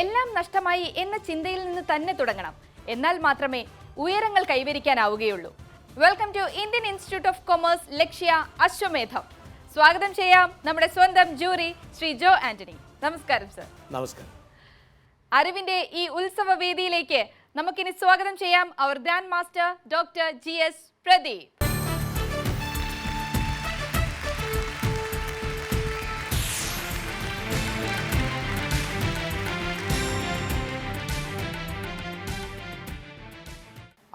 എല്ലാം നഷ്ടമായി എന്ന ചിന്തയിൽ നിന്ന് തന്നെ തുടങ്ങണം. എന്നാൽ മാത്രമേ ഉയരങ്ങൾ കൈവരിക്കാനാവുകയുള്ളൂ. Welcome to Indian institute of commerce Lakshya Ashwamedham. സ്വാഗതം ചെയ്യാം നമ്മുടെ സ്വന്തം ജൂറി ശ്രീ ജോ ആന്റണി. നമസ്കാരം സർ നമസ്കാരം. അറിവിന്റെ ഈ ഉത്സവ വേദിയിലേക്ക് നമുക്കിനി സ്വാഗതം ചെയ്യാം. അവർ grand master doctor G S Pradeep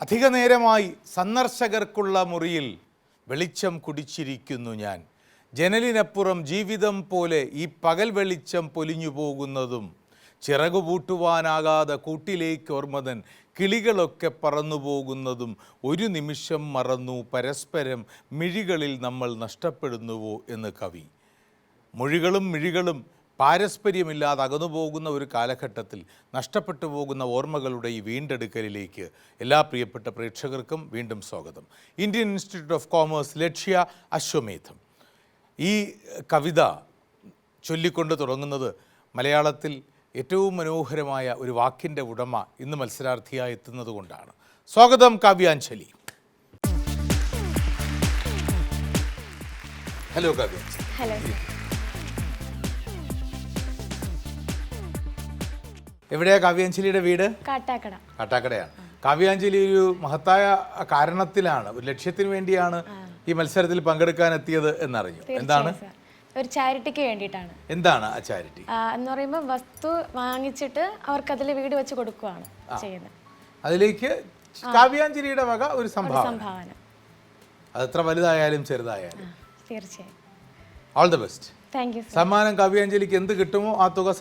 അധിക നേരമായി സന്ദർശകർക്കുള്ള മുറിയിൽ വെളിച്ചം കുടിച്ചിരിക്കുന്നു ഞാൻ. ജനലിനപ്പുറം ജീവിതം പോലെ ഈ പകൽ വെളിച്ചം പൊലിഞ്ഞു പോകുന്നതും ചിറകുപൂട്ടുവാനാകാതെ കൂട്ടിലേക്ക് ഓർമ്മതൻ കിളികളൊക്കെ പറന്നു പോകുന്നതും ഒരു നിമിഷം മറന്നു പരസ്പരം മിഴികളിൽ നമ്മൾ നഷ്ടപ്പെടുന്നുവോ എന്ന് കവി. മൊഴികളും മിഴികളും പാരസ്പര്യമില്ലാതെ അകന്നു പോകുന്ന ഒരു കാലഘട്ടത്തിൽ നഷ്ടപ്പെട്ടു പോകുന്ന ഓർമ്മകളുടെ ഈ വീണ്ടെടുക്കലിലേക്ക് എല്ലാ പ്രിയപ്പെട്ട പ്രേക്ഷകർക്കും വീണ്ടും സ്വാഗതം. Indian institute of commerce Lakshya Ashwamedham. ഈ കവിത ചൊല്ലിക്കൊണ്ട് തുടങ്ങുന്നത് മലയാളത്തിൽ ഏറ്റവും മനോഹരമായ ഒരു വാക്കിന്റെ ഉടമ ഇന്ന് മത്സരാർത്ഥിയായി എത്തുന്നതുകൊണ്ടാണ് സ്വാഗതം കാവ്യാഞ്ജലി. ഹലോ കാവ്യാഞ്ജലി. ഹലോ എവിടെയാ കാവ്യാഞ്ജലിയുടെ വീട്? കാട്ടാക്കട. കാട്ടാക്കടയാണ്. കാവ്യാഞ്ജലി ഒരു മഹത്തായ കാരണത്തിലാണ് ഒരു ലക്ഷ്യത്തിന് വേണ്ടിയാണ് ഈ മത്സരത്തിൽ പങ്കെടുക്കാൻ എത്തിയത് എന്നറിഞ്ഞു എന്താണ്? ഒരു ചാരിറ്റിക്ക് വേണ്ടിയിട്ടാണ്. എന്താണ് ആ ചാരിറ്റി? എന്ന് പറയുമ്പോൾ വസ്തു വാങ്ങിച്ചിട്ട് അവർക്ക് അതിൽ വീട് വെച്ച് കൊടുക്കുകയാണ് ചെയ്യുന്നത്. അതിലേക്ക് കാവ്യാഞ്ജലിയുടെ വക ഒരു സംഭാവന. അത് എത്ര വലുതായാലും ചെറുതായാലും. തീർച്ചയായും. All the best thank you sir സമ്മാനം കാവ്യാഞ്ജലിക്ക് എന്ത് കിട്ടുമോ ആ തുക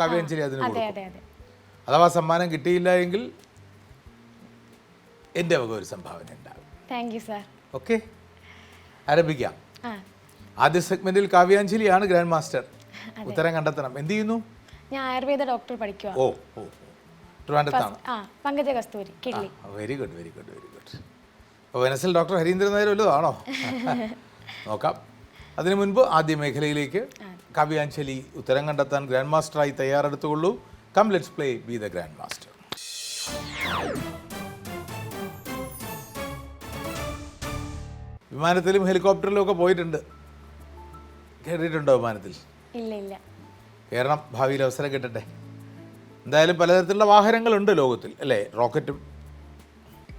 കാവ്യാഞ്ജലി അതിന് അതെ അതെ അതെ. അഥവാ സമ്മാനം കിട്ടിയില്ല എങ്കിൽ എന്റെ വക ഒരു സംഭാവന ഉണ്ടാകും. താങ്ക് യു സർ ഓക്കെ ആരംഭിക്കാം. ആദ്യ സെഗ്മെന്റിൽ കാവ്യാഞ്ജലിയാണ് ഗ്രാൻഡ് മാസ്റ്റർ ഉത്തരം കണ്ടെത്തണം. എന്ത് ചെയ്യുന്നു? ഞാൻ ആയുർവേദ ഡോക്ടർ പഠിക്കുക ഓ ഓ ആ പങ്കജ കസ്തൂരി കിള്ളി very good very good very good അപ്പോൾ വെനസിൽ ഡോക്ടർ ഹരീന്ദ്രൻ നായർ വല്ലതാണോ നോക്കാം. അതിനു മുൻപ് ആദ്യ മേഖലയിലേക്ക് കാവ്യാഞ്ജലി ഉത്തരം കണ്ടെത്താൻ ഗ്രാൻഡ് മാസ്റ്ററായി തയ്യാറെടുത്തുകൊള്ളൂ. Come let's play be the grand master വിമാനത്തിലും ഹെലികോപ്റ്ററിലും ഒക്കെ പോയിട്ടുണ്ട്. കയറിയിട്ടുണ്ടോ വിമാനത്തിൽ? ഇല്ല ഇല്ല കയറണം ഭാവിയിൽ അവസരം കിട്ടട്ടെ. എന്തായാലും പലതരത്തിലുള്ള വാഹനങ്ങളുണ്ട് ലോകത്തിൽ അല്ലേ? റോക്കറ്റും.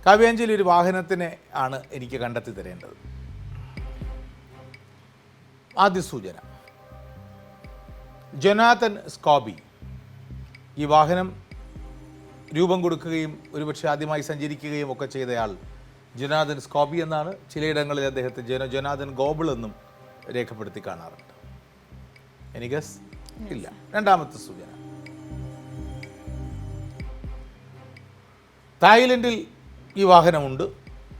കാവ്യാഞ്ജലി ഒരു വാഹനത്തിനെ ആണ് എനിക്ക് കണ്ടെത്തി തരേണ്ടത്. ആദ്യ സൂചന. ജൊനാഥൻ സ്കോബി ഈ വാഹനം രൂപം കൊടുക്കുകയും ഒരുപക്ഷെ ആദ്യമായി സഞ്ചരിക്കുകയും ഒക്കെ ചെയ്തയാൾ ജനാദൻ സ്കോബി എന്നാണ്. ചിലയിടങ്ങളിൽ അദ്ദേഹത്തെ ജന ജനാദൻ ഗോബിൾ എന്നും രേഖപ്പെടുത്തി കാണാറുണ്ട്. എനിക്ക് ഇല്ല. രണ്ടാമത്തെ സൂചന. തായ്ലൻഡിൽ ഈ വാഹനമുണ്ട്.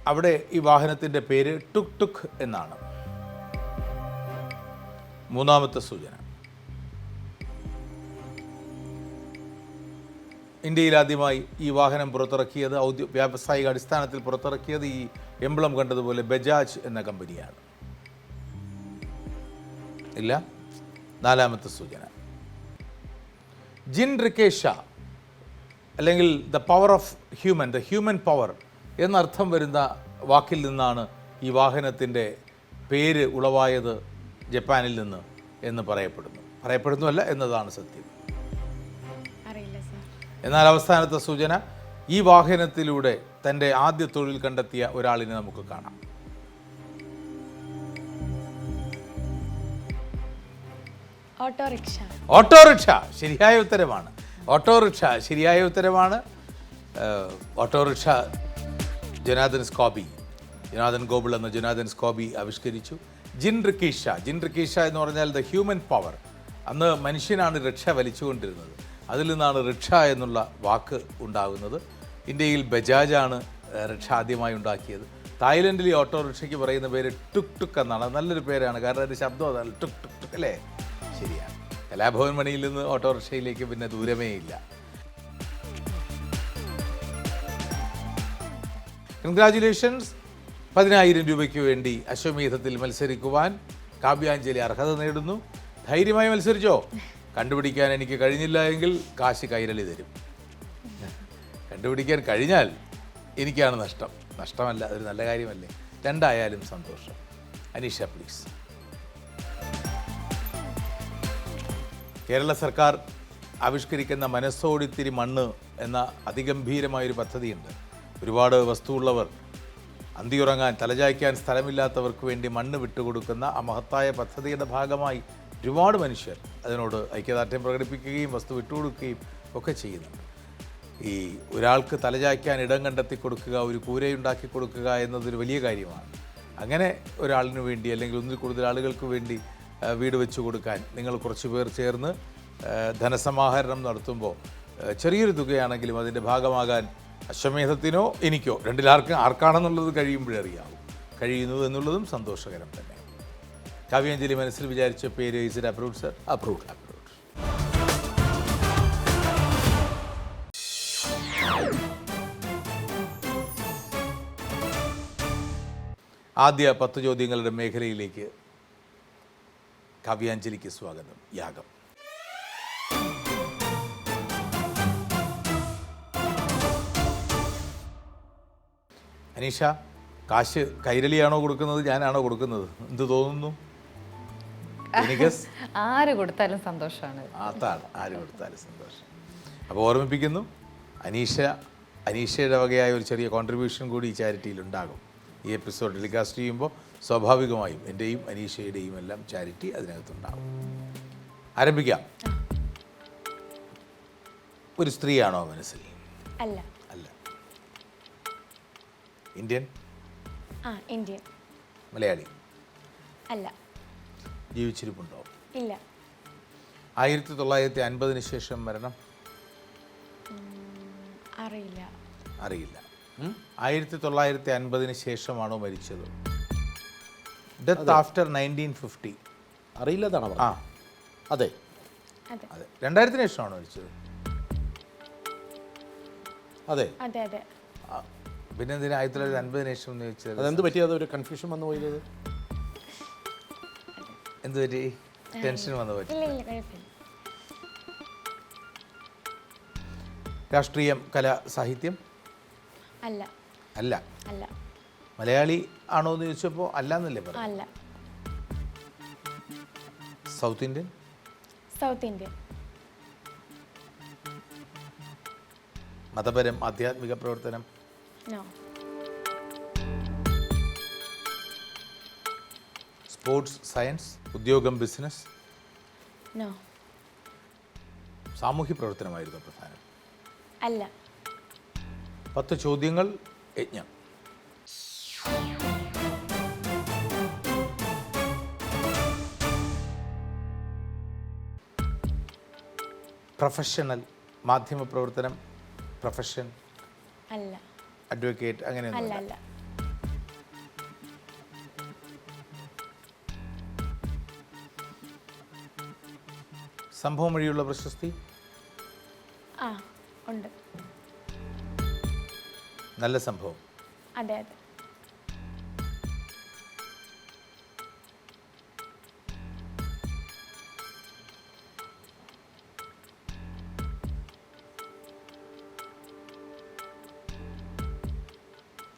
അവിടെ ഈ വാഹനത്തിന്റെ പേര് ടുക് ടുക് എന്നാണ്. മൂന്നാമത്തെ സൂചന. ഇന്ത്യയിൽ ആദ്യമായി ഈ വാഹനം പുറത്തിറക്കിയത് ഔദ്യോ വ്യാവസായിക അടിസ്ഥാനത്തിൽ പുറത്തിറക്കിയത് ഈ എംബ്ലം കണ്ടതുപോലെ ബജാജ് എന്ന കമ്പനിയാണ്. ഇല്ല നാലാമത്തെ സൂചന. ജിൻ റിക്കേഷ അല്ലെങ്കിൽ the power of human the human power എന്നർത്ഥം വരുന്ന വാക്കിൽ നിന്നാണ് ഈ വാഹനത്തിന്റെ പേര് ഉളവായത് ജപ്പാനിൽ നിന്ന് എന്ന് പറയപ്പെടുന്നു. പറയപ്പെടുന്നുവല്ല എന്നതാണ് സത്യം. എന്നാൽ അവസാനത്തെ സൂചന ഈ വാഹനത്തിലൂടെ തന്റെ ആദ്യ തൊഴിൽ കണ്ടെത്തിയ ഒരാളിനെ നമുക്ക് കാണാം. ഓട്ടോറിക്ഷ. ഓട്ടോറിക്ഷ ശരിയായ ഉത്തരമാണ്. ഓട്ടോറിക്ഷ ശരിയായ ഉത്തരമാണ്. ഓട്ടോറിക്ഷ ജനാദൻ സ്കോബി ജനാദൻ ഗോപുൾ എന്ന ജനാദൻ സ്കോബി ആവിഷ്കരിച്ചു. ജിൻ റിക്കീഷ ജിൻ റിക്കീഷ എന്ന് പറഞ്ഞാൽ ദ ഹ്യൂമൻ പവർ. അന്ന് മനുഷ്യനാണ് രക്ഷ വലിച്ചുകൊണ്ടിരുന്നത്. അതിൽ നിന്നാണ് റിക്ഷ എന്നുള്ള വാക്ക് ഉണ്ടാകുന്നത്. ഇന്ത്യയിൽ ബജാജാണ് റിക്ഷ ആദ്യമായി ഉണ്ടാക്കിയത്. തായ്ലൻഡിൽ ഈ ഓട്ടോറിക്ഷയ്ക്ക് പറയുന്ന പേര് ടുക് ടുക് എന്നാണ്. നല്ലൊരു പേരാണ്. കാരണം അതിന്റെ ശബ്ദം അതാണ്. ടുക് ടുക് ടുക് അല്ലേ? ശരിയാണ്. കലാഭവൻ മണിയിൽ നിന്ന് ഓട്ടോറിക്ഷയിലേക്ക് പിന്നെ ദൂരമേ ഇല്ല. കൺഗ്രാചുലേഷൻസ് പതിനായിരം രൂപയ്ക്ക് വേണ്ടി അശ്വമേധത്തിൽ മത്സരിക്കുവാൻ കാവ്യാഞ്ജലി അർഹത നേടുന്നു. ധൈര്യമായി മത്സരിച്ചോ? കണ്ടുപിടിക്കാൻ എനിക്ക് കഴിഞ്ഞില്ല എങ്കിൽ കാശ് കൈരളി തരും. കണ്ടുപിടിക്കാൻ കഴിഞ്ഞാൽ എനിക്കാണ് നഷ്ടം. നഷ്ടമല്ല അതൊരു നല്ല കാര്യമല്ലേ? രണ്ടായാലും സന്തോഷം. അനീഷ പ്ലീസ് കേരള സർക്കാർ ആവിഷ്കരിക്കുന്ന മനസ്സോടിത്തിരി മണ്ണ് എന്ന അതിഗംഭീരമായൊരു പദ്ധതിയുണ്ട്. ഒരുപാട് വസ്തുവുള്ളവർ അന്തിയുറങ്ങാൻ തലചായ്ക്കാൻ സ്ഥലമില്ലാത്തവർക്ക് വേണ്ടി മണ്ണ് വിട്ടുകൊടുക്കുന്ന ആ മഹത്തായ പദ്ധതിയുടെ ഭാഗമായി ഒരുപാട് മനുഷ്യർ അതിനോട് ഐക്യദാർഢ്യം പ്രകടിപ്പിക്കുകയും വസ്തു വിട്ടുകൊടുക്കുകയും ഒക്കെ ചെയ്യുന്നുണ്ട്. ഈ ഒരാൾക്ക് തലചായ്ക്കാൻ ഇടം കണ്ടെത്തി കൊടുക്കുക ഒരു കൂരയുണ്ടാക്കി കൊടുക്കുക എന്നതൊരു വലിയ കാര്യമാണ്. അങ്ങനെ ഒരാളിന് വേണ്ടി അല്ലെങ്കിൽ ഒന്നിൽ കൂടുതൽ ആളുകൾക്ക് വേണ്ടി വീട് വെച്ച് കൊടുക്കാൻ നിങ്ങൾ കുറച്ച് പേർ ചേർന്ന് ധനസമാഹരണം നടത്തുമ്പോൾ ചെറിയൊരു തുകയാണെങ്കിലും അതിന്റെ ഭാഗമാകാൻ അശ്വമേധത്തിനോ എനിക്കോ രണ്ടിലാർക്കും ആർക്കാണെന്നുള്ളത് കഴിയുമ്പോഴേ അറിയാവും. കഴിയുന്നു എന്നുള്ളതും സന്തോഷകരം തന്നെ. കാവ്യാഞ്ജലി മനസ്സിൽ വിചാരിച്ച പേര് is it approve sir approve approve ആദ്യ പത്ത് ചോദ്യങ്ങളുടെ മേഖലയിലേക്ക് കാവ്യാഞ്ജലിക്ക് സ്വാഗതം യാഗം. അനീഷ കാശ് കൈരളിയാണോ കൊടുക്കുന്നത്? ഞാനാണോ കൊടുക്കുന്നത്? എന്ത് തോന്നുന്നു? ആര് കൊടുത്താലും സന്തോഷമാണ്. അതാണ് ആര് കൊടുത്താലും സന്തോഷം. അപ്പോൾ ഓർമ്മിപ്പിക്കുന്നു അനീഷ അനീഷയുടെ വകയായ ഒരു ചെറിയ കോൺട്രിബ്യൂഷൻ കൂടി ഈ ചാരിറ്റിയിൽ ഉണ്ടാകും. ഈ എപ്പിസോഡ് ടെലികാസ്റ്റ് ചെയ്യുമ്പോൾ സ്വാഭാവികമായും എന്റെയും അനീഷയുടെയും എല്ലാം ചാരിറ്റി അതിനകത്തുണ്ടാകും. ആരംഭിക്കാം. ഒരു സ്ത്രീയാണോ മനസ്സിൽ? അല്ല. അല്ല. ഇന്ത്യൻ? ആ ഇന്ത്യൻ. മലയാളി? അല്ല. ജീവിച്ചിരിപ്പുണ്ടോ? ഇല്ല. ആയിരത്തി തൊള്ളായിരത്തി അൻപതിന് ശേഷം മരണം? അറിയില്ല. അറിയില്ല. ആയിരത്തി തൊള്ളായിരത്തി അൻപതിന് ശേഷമാണോ മരിച്ചത്? ഡെത്ത് ആഫ്റ്റർ നയന്റീൻ ഫിഫ്റ്റി അറിയില്ലതാണ് ആ. അതെ. അതെ. രണ്ടായിരത്തിന് ശേഷമാണോ മരിച്ചത്? അതെ. അതെ അതെ. പിന്നെന്തിനാ പിന്നെ എന്തിനാ ആയിരത്തി തൊള്ളായിരത്തി അൻപതിന് ശേഷം എന്ന് ചോദിച്ചത് അതെന്ത് പറ്റിയത് ഒരു കൺഫ്യൂഷൻ വന്നു പോയത് എന്ത് പറ്റി? ടെൻഷൻ വന്നു പറ്റി രാഷ്ട്രീയം കല സാഹിത്യം? അല്ല. അല്ല. അല്ല. മലയാളി ആണോ എന്ന് ചോദിച്ചപ്പോൾ അല്ല എന്നല്ലേ പറഞ്ഞു അല്ല. സൗത്ത് ഇന്ത്യൻ സൗത്ത് ഇന്ത്യൻ മതപരം ആധ്യാത്മിക പ്രവർത്തനം? സ്പോർട്സ് സയൻസ് ഉദ്യോഗം ബിസിനസ്? നോ. സാമൂഹ്യ പ്രവർത്തനമായിരുന്നു പ്രധാനം. അല്ല. പത്ത് ചോദ്യങ്ങൾ യജ്ഞം. പ്രൊഫഷണൽ മാധ്യമ പ്രവർത്തനം പ്രൊഫഷൻ അല്ല. അഡ്വക്കേറ്റ് അല്ല അങ്ങനെയൊന്നും സംഭവം വഴിയുള്ള പ്രശസ്തി? ആ ഉണ്ട്. നല്ല സംഭവം. അതെ അതെ.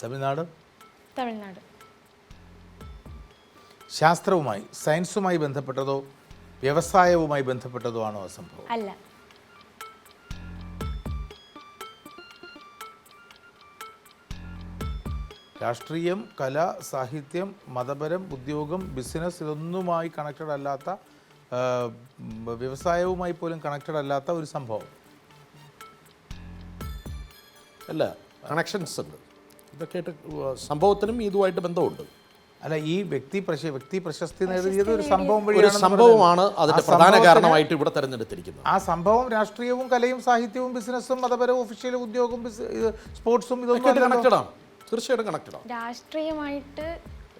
തമിഴ്നാട്? തമിഴ്നാട്. ശാസ്ത്രവുമായി സയൻസുമായി ബന്ധപ്പെട്ടതോ? വ്യവസായവുമായി ബന്ധപ്പെട്ടതുമാണോ സംഭവം അല്ല. രാഷ്ട്രീയം കല സാഹിത്യം മതപരം ഉദ്യോഗം ബിസിനസ് ഇതൊന്നുമായി കണക്റ്റഡ് അല്ലാത്ത വ്യവസായവുമായി പോലും കണക്റ്റഡ് അല്ലാത്ത ഒരു സംഭവം. അല്ല കണക്ഷൻസ് ഉണ്ട്. ഇതൊക്കെ ആയിട്ട് സംഭവത്തിനും ഇതുമായിട്ട് ബന്ധമുണ്ട്. അല്ല ഈ വ്യക്തി പ്രശ വ്യക്തി പ്രശസ്തി നേടിയത് ഒരു സംഭവം ഒരു വഴിയാണെന്ന് സംഭവമാണ് അതിന്റെ ആ പ്രധാന സംഭവത്തിന് കാരണമായിട്ട് ഇവിടെ തെരഞ്ഞെടുത്തിരിക്കുന്നത്. ആ സംഭവം രാഷ്ട്രീയവും കലയും സാഹിത്യവും ബിസിനസ്സും മതപരവും ഒഫീഷ്യൽ ഉദ്യോഗവും ബിസ്- ഇത് സ്പോർട്സും ഇതൊന്നും ഇതൊക്കെ അല്ലല്ലോ. കണക്റ്റഡ് ആണ്. തീർച്ചയായിട്ടും കണക്റ്റഡ് ആണ്. രാഷ്ട്രീയമായിട്ട്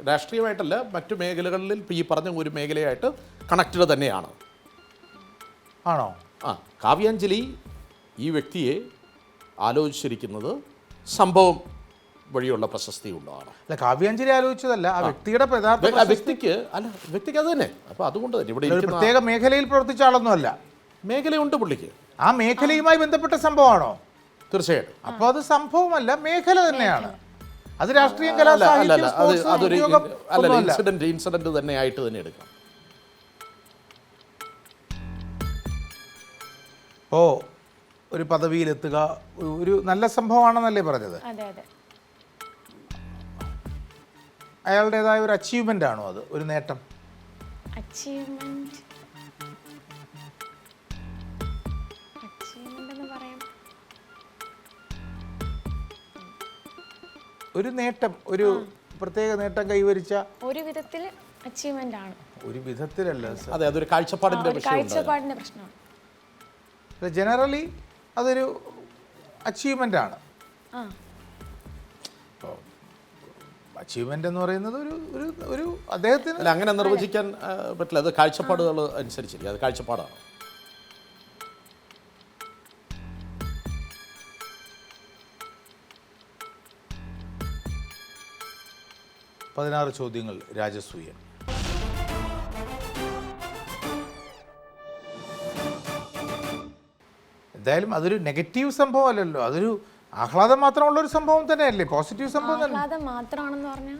രാഷ്ട്രീയമായിട്ടല്ല മറ്റു മേഖലകളിൽ ഇപ്പൊ ഈ പറഞ്ഞ ഒരു മേഖലയായിട്ട് കണക്റ്റഡ് തന്നെയാണ്. ആണോ? ആ കാവ്യാഞ്ജലി ഈ വ്യക്തിയെ ആലോചിച്ചിരിക്കുന്നത് സംഭവം വഴിയുള്ള പ്രശസ്തി ഉള്ളതാണ്. അല്ല കാവ്യാഞ്ജലി ആലോചിച്ചതല്ല ആ വ്യക്തിയുടെ യഥാർത്ഥ വ്യ- വ്യക്തിക്ക് അല്ല വ്യക്തിക്ക് അത് തന്നെ. അപ്പോൾ അതുകൊണ്ട് തന്നെ ഇവിടെ ഒരു പ്രത്യേക മേഖലയിൽ പ്രവർത്തിച്ച ആളൊന്നും അല്ല മേഖലയുണ്ട് പുള്ളിക്ക്. ആ മേഖലയുമായി ബന്ധപ്പെട്ട സംഭവമാണോ? തീർച്ചയായിട്ടും. അപ്പോൾ അത് സംഭവമല്ല മേഖല തന്നെയാണ്. അത് രാഷ്ട്രീയം കലാ അല്ല. ഇൻസിഡന്റ് ഇൻസിഡന്റ് തന്നെ ആയിട്ട് തന്നെ എടുക്കാം. ഓ ഒരു പദവിയിലെത്തുക ഒരു- ഒരു നല്ല സംഭവമാണെന്നല്ലേ പറഞ്ഞത്? അതെ അതെ. അയാളുടേതായ ഒരു അച്ചീവ്മെന്റ് ആണോ അത്? ഒരു നേട്ടം. അച്ചീവ്മെന്റ് അച്ചീവ്മെന്റ് എന്ന് പറയാം. ഒരു നേട്ടം ഒരു പ്രത്യേക നേട്ടം കൈവരിച്ച ഒരു വിധത്തിൽ അച്ചീവ്മെന്റ് ആണ്. ഒരു വിധത്തിലല്ല സർ. അതെ അതൊരു കാഴ്ചപ്പാടിന്റെ ഒരു വിഷയം കാഴ്ചപ്പാടിന്റെ പ്രശ്നമാണ്. ജനറലി അതൊരു അച്ചീവ്മെന്റ് ആണ്. ആ. അച്ചീവ്മെന്റ് എന്ന് പറയുന്നത് ഒരു ഒരു ഒരു അദ്ദേഹത്തിന് അല്ല അങ്ങനെ നിർവചിക്കാൻ പറ്റില്ല. അത് കാഴ്ചപ്പാടുകൾ അനുസരിച്ചില്ല അത് കാഴ്ചപ്പാടാണ്. പതിനാറ് ചോദ്യങ്ങൾ രാജസൂയൻ. എന്തായാലും അതൊരു നെഗറ്റീവ് സംഭവമല്ലല്ലോ. അതൊരു ആഹ്ലാദം മാത്രമുള്ള ഒരു സംഭവം തന്നെയല്ലേ? പോസിറ്റീവ് സംഭവം തന്നെ. ആഹ്ലാദം മാത്രമാണെന്ന് പറഞ്ഞാൽ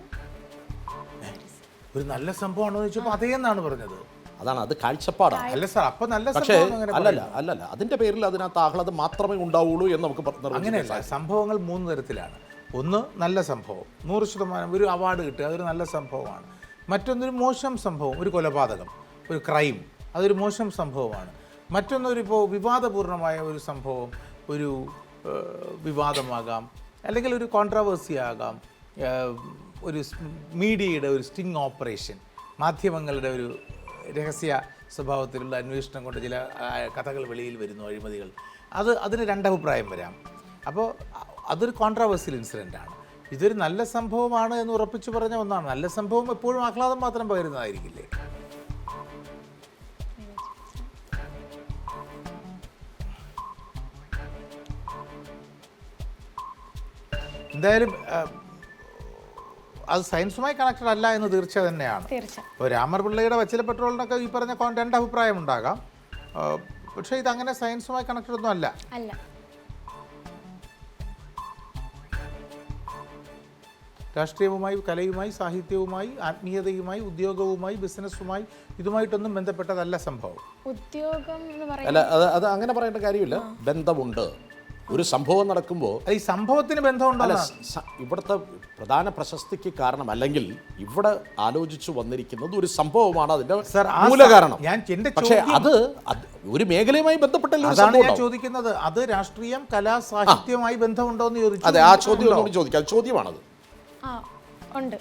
ഒരു നല്ല സംഭവമാണോ എന്ന് ചോദിച്ചപ്പോൾ അതേ എന്നാണ് പറഞ്ഞത്. അതാണ് അത് കാഴ്ചപ്പാടാണ് അല്ല സാർ അപ്പൊ നല്ല പക്ഷേ അല്ലല്ല അല്ലല്ല അതിന്റെ പേരിൽ അതിനകത്ത് ആഹ്ലാദം മാത്രമേ ഉണ്ടാവുള്ളൂ എന്ന് നമുക്ക് അങ്ങനെയല്ല സംഭവങ്ങൾ മൂന്ന് തരത്തിലാണ്. ഒന്ന് നല്ല സംഭവം. നൂറ് ശതമാനം ഒരു അവാർഡ് കിട്ടുക അതൊരു നല്ല സംഭവമാണ്. മറ്റൊന്നൊരു മോശം സംഭവം ഒരു കൊലപാതകം ഒരു ക്രൈം അതൊരു മോശം സംഭവമാണ്. മറ്റൊന്നൊരു ഇപ്പോൾ വിവാദപൂർണമായ ഒരു സംഭവം ഒരു വിവാദമാകാം അല്ലെങ്കിൽ ഒരു കോൺട്രവേഴ്സി ആകാം ഒരു മീഡിയയുടെ ഒരു സ്റ്റിങ് ഓപ്പറേഷൻ മാധ്യമങ്ങളുടെ ഒരു രഹസ്യ സ്വഭാവത്തിലുള്ള അന്വേഷണം കൊണ്ട് ചില കഥകൾ വെളിയിൽ വരുന്നു അഴിമതികൾ. അത് അതിന് രണ്ടഭിപ്രായം വരാം. അപ്പോൾ അതൊരു കോൺട്രവേഴ്സ്യൽ ഇൻസിഡന്റ് ആണ്. ഇതൊരു നല്ല സംഭവമാണ് എന്ന് ഉറപ്പിച്ചു പറഞ്ഞ ഒന്നാണ്. നല്ല സംഭവം എപ്പോഴും ആഹ്ലാദം മാത്രം പകരുന്നതായിരിക്കില്ലേ? എന്തായാലും അത് സയൻസുമായി കണക്റ്റഡ് അല്ല എന്ന് തീർച്ച തന്നെയാണ്. ഇപ്പോൾ രാമർപിള്ളയുടെ വച്ചില പെട്രോളിനൊക്കെ ഈ പറഞ്ഞ രണ്ട് അഭിപ്രായം ഉണ്ടാകാം. പക്ഷേ ഇത് അങ്ങനെ സയൻസുമായി കണക്റ്റഡ് ഒന്നും അല്ല. രാഷ്ട്രീയവുമായി കലയുമായി സാഹിത്യവുമായി ആത്മീയതയുമായി ഉദ്യോഗവുമായി ബിസിനസ്സുമായി ഇതുമായിട്ടൊന്നും ബന്ധപ്പെട്ടതല്ല സംഭവം. ഉദ്യോഗം അല്ല അത് അത് അങ്ങനെ പറയേണ്ട കാര്യമില്ല. ബന്ധമുണ്ട്. ഒരു സംഭവം നടക്കുമ്പോൾ ഈ സംഭവത്തിന് ബന്ധമുണ്ടോ അല്ല എന്നാണ്. സ- ഇവിടുത്തെ പ്രധാന പ്രശസ്തിക്ക് കാരണം അല്ലെങ്കിൽ ഇവിടെ ആലോചിച്ചു വന്നിരിക്കുന്നത് ഒരു സംഭവമാണ് അതിന്റെ മൂലകാരണം മൂല കാരണം. ഞാൻ പക്ഷേ അത് ഒരു മേഖലയുമായി ബന്ധപ്പെട്ടല്ലോ അതാണ് ഞാൻ ചോദിക്കുന്നത്. അത് രാഷ്ട്രീയം കലാ സാഹിത്യവുമായി ബന്ധമുണ്ടോ എന്ന് ചോദിച്ചു അതെ ആ ചോദ്യം ചോദിക്കാം. അത് ചോദ്യമാണത്. ആ ഉണ്ട്.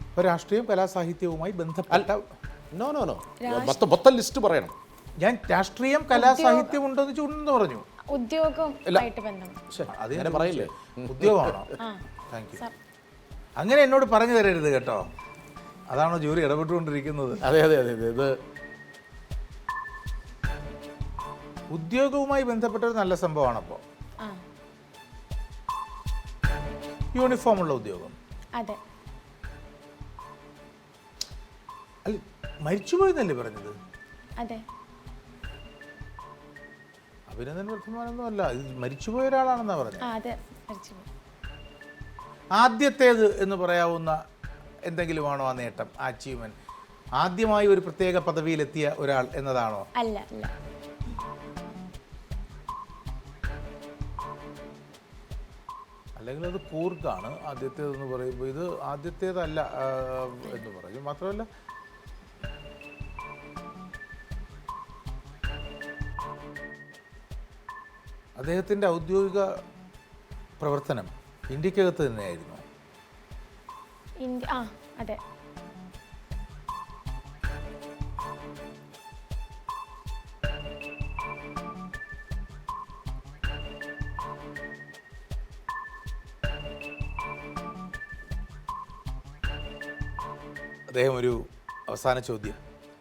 അപ്പോൾ രാഷ്ട്രീയം കലാ സാഹിത്യവുമായി ബന്ധപ്പെട്ട നോ നോ നോ മൊത്തം മൊത്തം ലിസ്റ്റ് പറയണം. ഞാൻ രാഷ്ട്രീയം കലാ സാഹിത്യം ഉണ്ടോ എന്ന് ചോദിച്ചു പറഞ്ഞു. ഉദ്യോഗം ആയിട്ട് ബന്ധം. അത് പറയില്ലേ? ഉദ്യോഗമാണോ? ആ താങ്ക് യു അങ്ങനെ എന്നോട് പറഞ്ഞു തരരുത് കേട്ടോ. അതാണോ ജൂറി ഇടപെട്ടുകൊണ്ടിരിക്കുന്നത്? അതെ അതെ അതെ അതെ. ഇത് ഉദ്യോഗവുമായി ബന്ധപ്പെട്ട ഒരു നല്ല സംഭവമാണ് അപ്പോൾ ആ. യൂണിഫോം ഉള്ള ഉദ്യോഗം. അതെ. അല്ല മരിച്ചുപോയെന്നല്ലേ പറഞ്ഞത്? അതെ. അഭിനന്ദൻ അല്ല. ഇത് മരിച്ചുപോയ ഒരാളാണെന്നാണ് പറഞ്ഞത്. ആ അതെ. മരിച്ചുപോയി. ആദ്യത്തേത് എന്ന് പറയാവുന്ന എന്തെങ്കിലുമാണോ ആ നേട്ടം ആ അച്ചീവ്മെന്റ് ആദ്യമായി ഒരു പ്രത്യേക പദവിയിലെത്തിയ ഒരാൾ എന്നതാണോ? അല്ല അല്ല. അല്ലെങ്കിൽ അത് കൂർക്കാണ് ആദ്യത്തേതെന്ന് പറയുമ്പോൾ ഇത് ആദ്യത്തേതല്ല എന്ന് പറയും. മാത്രമല്ല അദ്ദേഹത്തിന്റെ ഔദ്യോഗിക പ്രവർത്തനം ഇന്ത്യക്കകത്ത് തന്നെയായിരുന്നു. ഇന്ത്യ ആ അതെ. അദ്ദേഹം ഒരു അവസാന ചോദ്യം.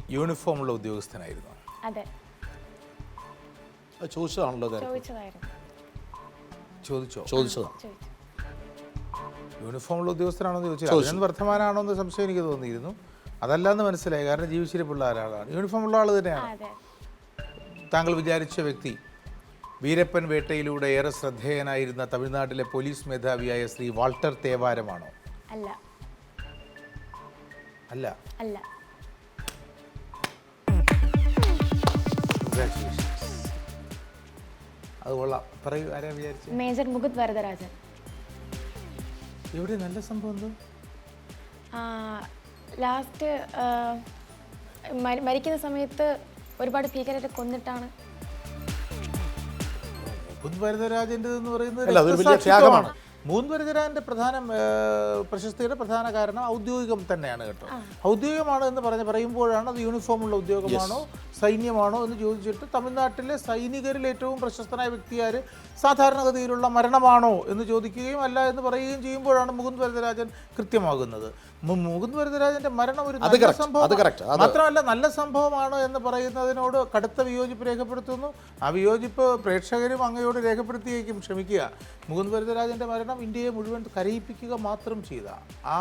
യൂണിഫോമുള്ള ഉദ്യോഗസ്ഥനായിരുന്നു. അതെ. അത് ചോദിച്ചതാണല്ലോ ചോദിച്ചതായിരുന്നു. ചോദിച്ചോ? ചോദിച്ചതാണ് യൂണിഫോമുള്ള ഉദ്യോഗസ്ഥനാണോ എന്ന് ചോദിച്ചാൽ അഭിനന്ദൻ വർദ്ധമാനാണോ എന്ന് സംശയം എനിക്ക് തോന്നിയിരുന്നു. അതല്ലാന്ന് മനസ്സിലായി. കാരണം ജീവിച്ചിരിപ്പുള്ള ഒരാളാണ് യൂണിഫോം ഉള്ള ആൾ തന്നെയാണ് താങ്കൾ വിചാരിച്ച വ്യക്തി വീരപ്പൻ വേട്ടയിലൂടെ ഏറെ ശ്രദ്ധേയനായിരുന്ന തമിഴ്നാട്ടിലെ പോലീസ് മേധാവിയായ ശ്രീ വാൾട്ടർ തേവാരമാണോ? അല്ല. അല്ല. അല്ല. അത് കൊള്ളാം. പറയൂ ആരാ വിചാരിച്ചു? മേജർ മുകുത് വരദരാജൻ. ഇവിടെ നല്ല സംഭവം എന്തോ? ലാസ്റ്റ് മരിക്കുന്ന സമയത്ത് ഒരുപാട് ഭീകരരെ കൊന്നിട്ടാണ്. മുൻവരദരാജന്റെ എന്ന് പറയുന്നത് അല്ല, അതൊരു വലിയ രക്തസാക്ഷിത്വമാണ്. ത്യാഗമാണ്. പ്രധാന പ്രശസ്തിയുടെ പ്രധാന കാരണം ഔദ്യോഗികം തന്നെയാണ് കേട്ടോ. ഔദ്യോഗികമാണ് എന്ന് പറഞ്ഞ് പറയുമ്പോഴാണ് അത് യൂണിഫോമുള്ള ഉദ്യോഗമാണോ സൈന്യമാണോ എന്ന് ചോദിച്ചിട്ട് തമിഴ്നാട്ടിലെ സൈനികരിൽ ഏറ്റവും പ്രശസ്തനായ വ്യക്തിയാർ സാധാരണഗതിയിലുള്ള മരണമാണോ എന്ന് ചോദിക്കുകയും അല്ല എന്ന് പറയുകയും ചെയ്യുമ്പോഴാണ് മുകുന്ദ് വരദരാജൻ കൃത്യമാകുന്നത്. മുകുന്ദ് വരദരാജന്റെ മരണം ഒരു അത് നല്ല അത് സംഭവം അത് മാത്രമല്ല നല്ല സംഭവമാണ് എന്ന് പറയുന്നതിനോട് കടുത്ത വിയോജിപ്പ് രേഖപ്പെടുത്തുന്നു. ആ വിയോജിപ്പ് പ്രേക്ഷകരും അങ്ങയോട് രേഖപ്പെടുത്തിയേക്കും. ക്ഷമിക്കുക. മുകുന്ദ് വരദരാജന്റെ മരണം ഇന്ത്യയെ മുഴുവൻ കരയിപ്പിക്കുക മാത്രം ചെയ്ത ആ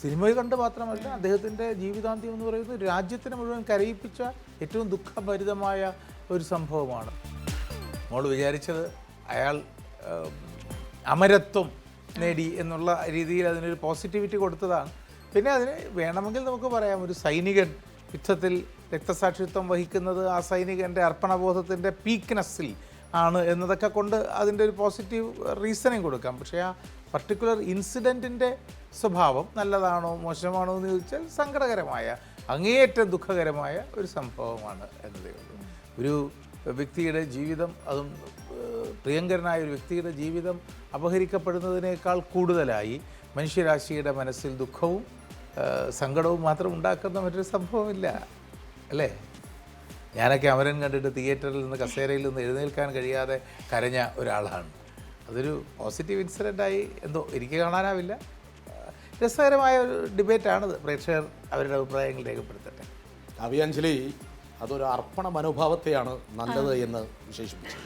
സിനിമ കണ്ട് മാത്രമല്ല അദ്ദേഹത്തിന്റെ ജീവിതാന്ത്യം എന്ന് പറയുന്നത് രാജ്യത്തിനെ മുഴുവൻ കരയിപ്പിച്ച ഏറ്റവും ദുഃഖഭരിതമായ ഒരു സംഭവമാണ്. മോൾ വിചാരിച്ചത് അയാൾ അമരത്വം നേടി എന്നുള്ള രീതിയിൽ അതിനൊരു പോസിറ്റിവിറ്റി കൊടുത്തതാണ്. പിന്നെ അതിന് വേണമെങ്കിൽ നമുക്ക് പറയാം ഒരു സൈനികൻ യുദ്ധത്തിൽ രക്തസാക്ഷിത്വം വഹിക്കുന്നത് ആ സൈനികന്റെ അർപ്പണബോധത്തിന്റെ പീക്ക്നെസ്സിൽ ആണ് എന്നതൊക്കെ കൊണ്ട് അതിന്റെ ഒരു പോസിറ്റീവ് റീസണിങ് കൊടുക്കാം. പക്ഷേ ആ പർട്ടിക്കുലർ ഇൻസിഡന്റിന്റെ സ്വഭാവം നല്ലതാണോ മോശമാണോ എന്ന് ചോദിച്ചാൽ സങ്കടകരമായ അങ്ങേയറ്റം ദുഃഖകരമായ ഒരു സംഭവമാണ് എന്നതേ ഉള്ളൂ. ഒരു വ്യക്തിയുടെ ജീവിതം അതും പ്രിയങ്കരനായ ഒരു വ്യക്തിയുടെ ജീവിതം അപഹരിക്കപ്പെടുന്നതിനേക്കാൾ കൂടുതലായി മനുഷ്യരാശിയുടെ മനസ്സിൽ ദുഃഖവും സങ്കടവും മാത്രം ഉണ്ടാക്കുന്ന മറ്റൊരു സംഭവമില്ല. അല്ലേ? ഞാനൊക്കെ അമരൻ കണ്ടിട്ട് തിയേറ്ററിൽ നിന്ന് കസേരയിൽ നിന്ന് എഴുന്നേൽക്കാൻ കഴിയാതെ കരഞ്ഞ ഒരാളാണ്. അതൊരു പോസിറ്റീവ് ഇൻസിഡന്റായി എന്തോ എനിക്ക് കാണാനാവില്ല. രസകരമായ ഒരു ഡിബേറ്റാണത്. പ്രേക്ഷകർ അവരുടെ അഭിപ്രായങ്ങൾ രേഖപ്പെടുത്തട്ടെ. കാവ്യാഞ്ജലി അതൊരു അർപ്പണ മനോഭാവത്തെയാണ് നല്ലത് എന്ന് വിശേഷിപ്പിച്ചത്.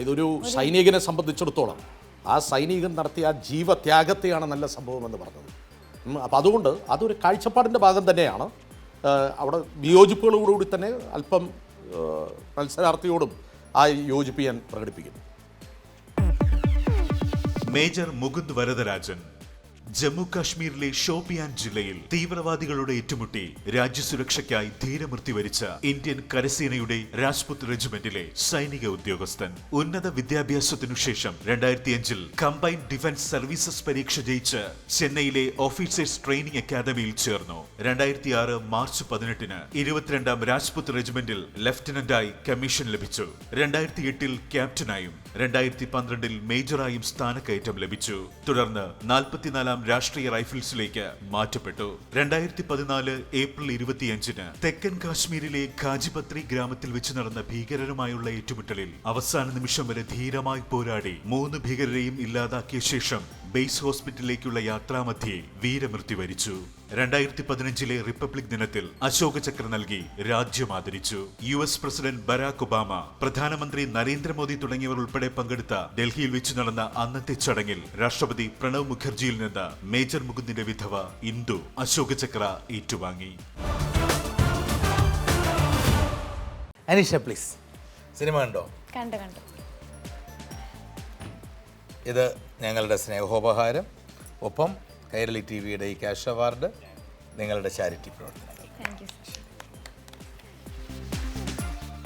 ഇതൊരു സൈനികനെ സംബന്ധിച്ചിടത്തോളം ആ സൈനികൻ നടത്തിയ ആ ജീവത്യാഗത്തെയാണ് നല്ല സംഭവം എന്ന് പറഞ്ഞത്. അപ്പം അതുകൊണ്ട് അതൊരു കാഴ്ചപ്പാടിന്റെ ഭാഗം തന്നെയാണ്. അവിടെ വിയോജിപ്പുകളോടുകൂടി തന്നെ അല്പം മത്സരാർത്ഥിയോടും ആ യോജിപ്പ് ഞാൻ പ്രകടിപ്പിക്കുന്നു. മേജർ മുകുന്ദ് വരദരാജൻ ജമ്മു കാശ്മീരിലെ ഷോപ്പിയാൻ ജില്ലയിൽ തീവ്രവാദികളുടെ ഏറ്റുമുട്ടി രാജ്യസുരക്ഷയ്ക്കായി ധീരമൃത്യു വരിച്ച ഇന്ത്യൻ കരസേനയുടെ രാജ്പുത് റെജിമെന്റിലെ സൈനിക ഉദ്യോഗസ്ഥൻ. ഉന്നത വിദ്യാഭ്യാസത്തിനു ശേഷം രണ്ടായിരത്തിയഞ്ചിൽ കമ്പൈൻഡ് ഡിഫൻസ് സർവീസസ് പരീക്ഷ ജയിച്ച് ചെന്നൈയിലെ ഓഫീസേഴ്സ് ട്രെയിനിംഗ് അക്കാദമിയിൽ ചേർന്നു. രണ്ടായിരത്തി ആറ് മാർച്ച് പതിനെട്ടിന് ഇരുപത്തിരണ്ടാം രാജ്പുത് റെജിമെന്റിൽ ലഫ്റ്റനന്റായി കമ്മീഷൻ ലഭിച്ചു. രണ്ടായിരത്തി എട്ടിൽ ക്യാപ്റ്റനായും രണ്ടായിരത്തി പന്ത്രണ്ടിൽ മേജറായും സ്ഥാനക്കയറ്റം ലഭിച്ചു. തുടർന്ന് നാൽപ്പത്തിനാലാം രാഷ്ട്രീയ റൈഫിൾസിലേക്ക് മാറ്റപ്പെട്ടു. രണ്ടായിരത്തി പതിനാല് ഏപ്രിൽ ഇരുപത്തിയഞ്ചിന് തെക്കൻ കാശ്മീരിലെ ഖാജിപത്രി ഗ്രാമത്തിൽ വെച്ച് നടന്ന ഭീകരരുമായുള്ള ഏറ്റുമുട്ടലിൽ അവസാന നിമിഷം വരെ ധീരമായി പോരാടി മൂന്ന് ഭീകരരെയും ഇല്ലാതാക്കിയ ശേഷം ബേസ് ഹോസ്പിറ്റലിലേക്കുള്ള യാത്രാമധ്യേ വീരമൃത്യു വരിച്ചു. രണ്ടായിരത്തി പതിനഞ്ചിലെ റിപ്പബ്ലിക് ദിനത്തിൽ അശോക ചക്ര നൽകി രാജ്യം ആദരിച്ചു. U S president Barack Obama പ്രധാനമന്ത്രി നരേന്ദ്രമോദി തുടങ്ങിയവർ ഉൾപ്പെടെ പങ്കെടുത്ത ഡൽഹിയിൽ വെച്ച് നടന്ന അന്നത്തെ ചടങ്ങിൽ രാഷ്ട്രപതി പ്രണവ് മുഖർജിയിൽ നിന്ന് മേജർ മുകുന്ദിന്റെ വിധവ ഇന്ദു അശോക ചക്ര ഏറ്റുവാങ്ങി. അനീഷ പ്ലീസ് സിനിമ കണ്ടോ? കണ്ടു കണ്ടു. ഇത് ഞങ്ങളുടെ സ്നേഹോപഹാരം. ഒപ്പം കൈരളി ടി വിയുടെ ഈ ക്യാഷ് അവാർഡ് നിങ്ങളുടെ ചാരിറ്റി പ്രവർത്തനങ്ങൾ.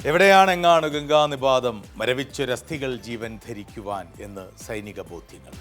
എവിടെയാണ് എങ്ങാണ് ഗംഗാനിപാതം മരവിച്ചൊരസ്ഥികൾ ജീവൻ ധരിക്കുവാൻ എന്ന് സൈനിക ബോധ്യങ്ങൾ?